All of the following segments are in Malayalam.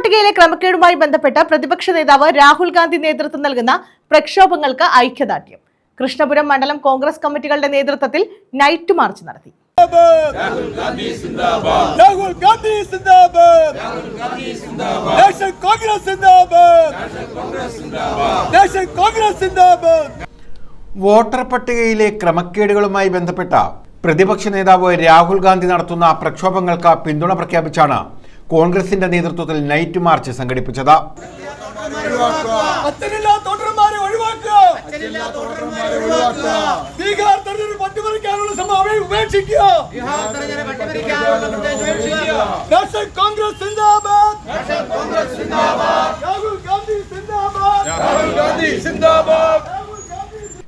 പട്ടികയിലെ ക്രമക്കേടുമായി ബന്ധപ്പെട്ട് പ്രതിപക്ഷ നേതാവ് രാഹുൽ ഗാന്ധി നേതൃത്വം നൽകുന്ന പ്രക്ഷോഭങ്ങൾക്ക് ഐക്യദാർഢ്യം. കൃഷ്ണപുരം മണ്ഡലം കോൺഗ്രസ് കമ്മിറ്റികളുടെ നേതൃത്വത്തിൽ നൈറ്റ് മാർച്ച് നടത്തി. രാഹുൽ ഗാന്ധി സിന്ദാബാദ്. നാഷണൽ കോൺഗ്രസ് സിന്ദാബാദ്. നാഷണൽ കോൺഗ്രസ് സിന്ദാബാദ്. വോട്ടർ പട്ടികയിലെ ക്രമക്കേടുകളുമായി ബന്ധപ്പെട്ട പ്രതിപക്ഷ നേതാവ് രാഹുൽ ഗാന്ധി നടത്തുന്ന പ്രക്ഷോഭങ്ങൾക്ക് പിന്തുണ പ്രഖ്യാപിച്ചാണ് കോൺഗ്രസിന്റെ നേതൃത്വത്തിൽ നൈറ്റ് മാർച്ച് സംഘടിപ്പിച്ചത്.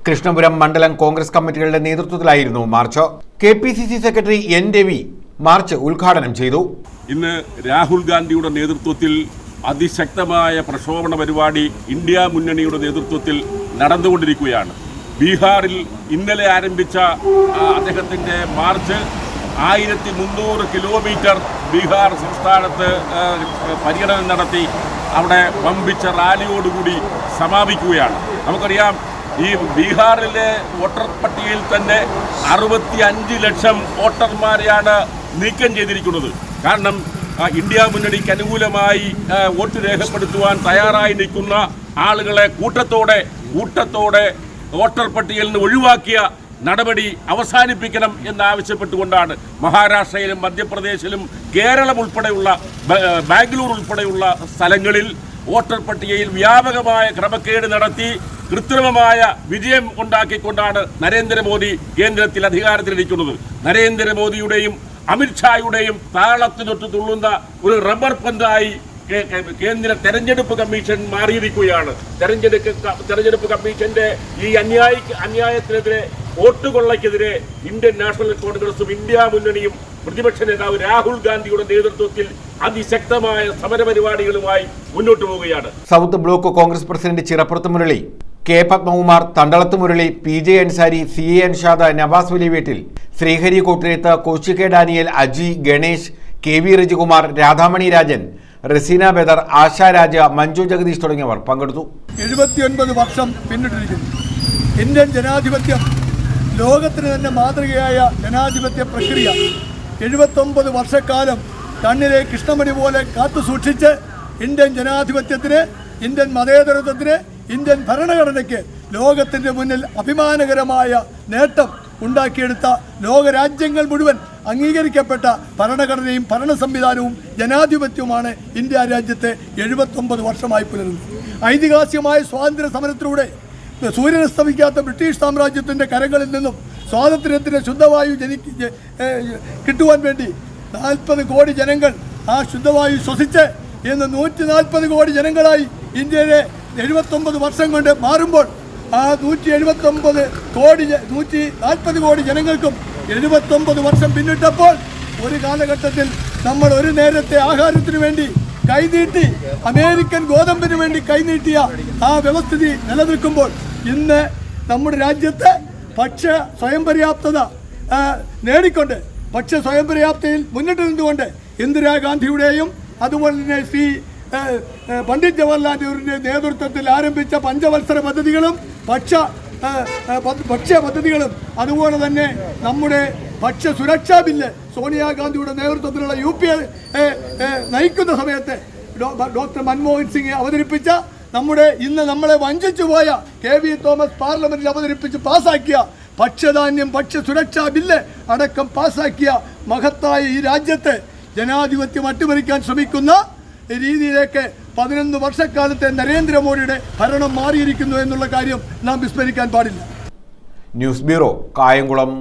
കൃഷ്ണപുരം മണ്ഡലം കോൺഗ്രസ് കമ്മിറ്റികളുടെ നേതൃത്വത്തിലായിരുന്നു march. K P C C secretary N Ravi march ഉദ്ഘാടനം ചെയ്തു. ഇന്ന് രാഹുൽ ഗാന്ധിയുടെ നേതൃത്വത്തിൽ അതിശക്തമായ പ്രക്ഷോഭണ പരിപാടി ഇന്ത്യ മുന്നണിയുടെ നേതൃത്വത്തിൽ നടന്നുകൊണ്ടിരിക്കുകയാണ്. ബീഹാറിൽ ഇന്നലെ ആരംഭിച്ച അദ്ദേഹത്തിന്റെ മാർച്ച് ആയിരത്തി മുന്നൂറ് കിലോമീറ്റർ ബീഹാർ സംസ്ഥാനത്ത് പര്യടനം നടത്തി അവിടെ വമ്പിച്ച റാലിയോടുകൂടി സമാപിക്കുകയാണ്. നമുക്കറിയാം ഈ ബീഹാറിലെ വോട്ടർ പട്ടികയിൽ തന്നെ അറുപത്തി അഞ്ച് ലക്ഷം വോട്ടർമാരെയാണ് നീക്കം ചെയ്തിരിക്കുന്നത്. കാരണം ഇന്ത്യ മുന്നണിക്ക് അനുകൂലമായി വോട്ട് രേഖപ്പെടുത്തുവാൻ തയ്യാറായി നിൽക്കുന്ന ആളുകളെ കൂട്ടത്തോടെ കൂട്ടത്തോടെ വോട്ടർ പട്ടികയിൽ നിന്ന് ഒഴിവാക്കിയ നടപടി അവസാനിപ്പിക്കണം എന്നാവശ്യപ്പെട്ടുകൊണ്ടാണ് മഹാരാഷ്ട്രയിലും മധ്യപ്രദേശിലും കേരളം ഉൾപ്പെടെയുള്ള ബാംഗ്ലൂർ ഉൾപ്പെടെയുള്ള സ്ഥലങ്ങളിൽ വോട്ടർ പട്ടികയിൽ വ്യാപകമായ ക്രമക്കേട് നടത്തി കൃത്രിമമായ വിജയം ഉണ്ടാക്കിക്കൊണ്ടാണ് നരേന്ദ്രമോദി കേന്ദ്രത്തിൽ അധികാരത്തിലിരിക്കുന്നത്. നരേന്ദ്രമോദിയുടെയും അമിത്ഷായുടെയും താളത്തിനൊത്ത് തുള്ളുന്ന ഒരു റബ്ബർ പന്തായി കേന്ദ്ര തെരഞ്ഞെടുപ്പ് കമ്മീഷൻ മാറിയിരിക്കുകയാണ്. തെരഞ്ഞെടുപ്പ് തെരഞ്ഞെടുപ്പ് കമ്മീഷന്റെ ഈ അന്യായ അന്യായത്തിനെതിരെ വോട്ടുകൊള്ളയ്ക്കെതിരെ ഇന്ത്യൻ നാഷണൽ കോൺഗ്രസും ഇന്ത്യ മുന്നണിയും പ്രതിപക്ഷ നേതാവ് രാഹുൽ ഗാന്ധിയുടെ നേതൃത്വത്തിൽ അതിശക്തമായ സമരപരിപാടികളുമായി മുന്നോട്ട് പോവുകയാണ്. South block Congress president Chirappurath Murali K Padmakumar Thandalath Murali P J Ansari C A Anshad Nawaz വലിയ വീട്ടിൽ. Sreehari Koottireth Koshy K Daniel Aji Ganesh K V Rajikumar Radhamani Rajan Raseena Badar Asha Raja Manju Jagadeesh തുടങ്ങിയവർ പങ്കെടുത്തു. എഴുപത്തിയൊൻപത് വർഷം പിന്നിട്ടിരിക്കുന്നു. ഇന്ത്യൻ ജനാധിപത്യം ലോകത്തിന് തന്നെ മാതൃകയായ ജനാധിപത്യ പ്രക്രിയ. എഴുപത്തൊമ്പത് വർഷക്കാലം കണ്ണിലെ കൃഷ്ണമണി പോലെ കാത്തു സൂക്ഷിച്ച് ഇന്ത്യൻ ജനാധിപത്യത്തിന് ഇന്ത്യൻ മതേതരത്വത്തിന് ഇന്ത്യൻ ഭരണഘടനയ്ക്ക് ലോകത്തിന്റെ മുന്നിൽ അഭിമാനകരമായ നേട്ടം ഉണ്ടാക്കിയെടുത്ത ലോകരാജ്യങ്ങൾ മുഴുവൻ അംഗീകരിക്കപ്പെട്ട ഭരണഘടനയും ഭരണ സംവിധാനവും ജനാധിപത്യവുമാണ് ഇന്ത്യ രാജ്യത്തെ എഴുപത്തൊമ്പത് വർഷമായി പുലരുന്നത്. ഐതിഹാസികമായ സ്വാതന്ത്ര്യ സമരത്തിലൂടെ സൂര്യനസ്തമിക്കാത്ത ബ്രിട്ടീഷ് സാമ്രാജ്യത്തിന്റെ കരങ്ങളിൽ നിന്നും സ്വാതന്ത്ര്യത്തിന്റെ ശുദ്ധവായു ജനിക്ക് കിട്ടുവാൻ വേണ്ടി നാൽപ്പത് കോടി ജനങ്ങൾ ആ ശുദ്ധവായു ശ്വസിച്ച് ഇന്ന് നൂറ്റി നാൽപ്പത് കോടി ജനങ്ങളായി ഇന്ത്യയിലെ എഴുപത്തൊമ്പത് വർഷം കൊണ്ട് മാറുമ്പോൾ ആ നൂറ്റി എഴുപത്തൊമ്പത് കോടി നൂറ്റി നാൽപ്പത് കോടി ജനങ്ങൾക്കും എഴുപത്തൊമ്പത് വർഷം പിന്നിട്ടപ്പോൾ ഒരു കാലഘട്ടത്തിൽ നമ്മൾ ഒരു നേരത്തെ ആഹാരത്തിന് വേണ്ടി കൈനീട്ടി അമേരിക്കൻ ഗോതമ്പിന് വേണ്ടി കൈനീട്ടിയ ആ വ്യവസ്ഥിതി നിലനിൽക്കുമ്പോൾ ഇന്ന് നമ്മുടെ രാജ്യത്ത് ഭക്ഷ്യ സ്വയം പര്യാപ്തത നേടിക്കൊണ്ട് ഭക്ഷ്യ സ്വയം പര്യാപ്തയിൽ മുന്നിട്ട് നിന്നുകൊണ്ട് ഇന്ദിരാഗാന്ധിയുടെയും അതുപോലെ തന്നെ ശ്രീ പണ്ഡിറ്റ് ജവഹർലാൽ നെഹ്റുവിന്റെ നേതൃത്വത്തിൽ ആരംഭിച്ച പഞ്ചവത്സര പദ്ധതികളും ഭക്ഷ്യ ഭക്ഷ്യ പദ്ധതികളും അതുപോലെ തന്നെ നമ്മുടെ ഭക്ഷ്യ സുരക്ഷാ ബില്ല് സോണിയാഗാന്ധിയുടെ നേതൃത്വത്തിലുള്ള യു പി എ നയിക്കുന്ന സമയത്ത് ഡോക്ടർ മൻമോഹൻ സിംഗ് അവതരിപ്പിച്ച നമ്മുടെ ഇന്ന് നമ്മളെ വഞ്ചിച്ചു പോയ കെ വി തോമസ് പാർലമെന്റിൽ അവതരിപ്പിച്ച് പാസാക്കിയ ഭക്ഷ്യധാന്യം ഭക്ഷ്യ സുരക്ഷാ ബില്ല് അടക്കം പാസാക്കിയ മഹത്തായ ഈ രാജ്യത്തെ ജനാധിപത്യം അട്ടിമറിക്കാൻ ശ്രമിക്കുന്ന രീതിയിലേക്ക് പതിനൊന്ന് വർഷക്കാലത്തെ നരേന്ദ്രമോദിയുടെ ഭരണം മാറിയിരിക്കുന്നു എന്നുള്ള കാര്യം നാം വിസ്മരിക്കാൻ പാടില്ല. News bureau Kayamkulam.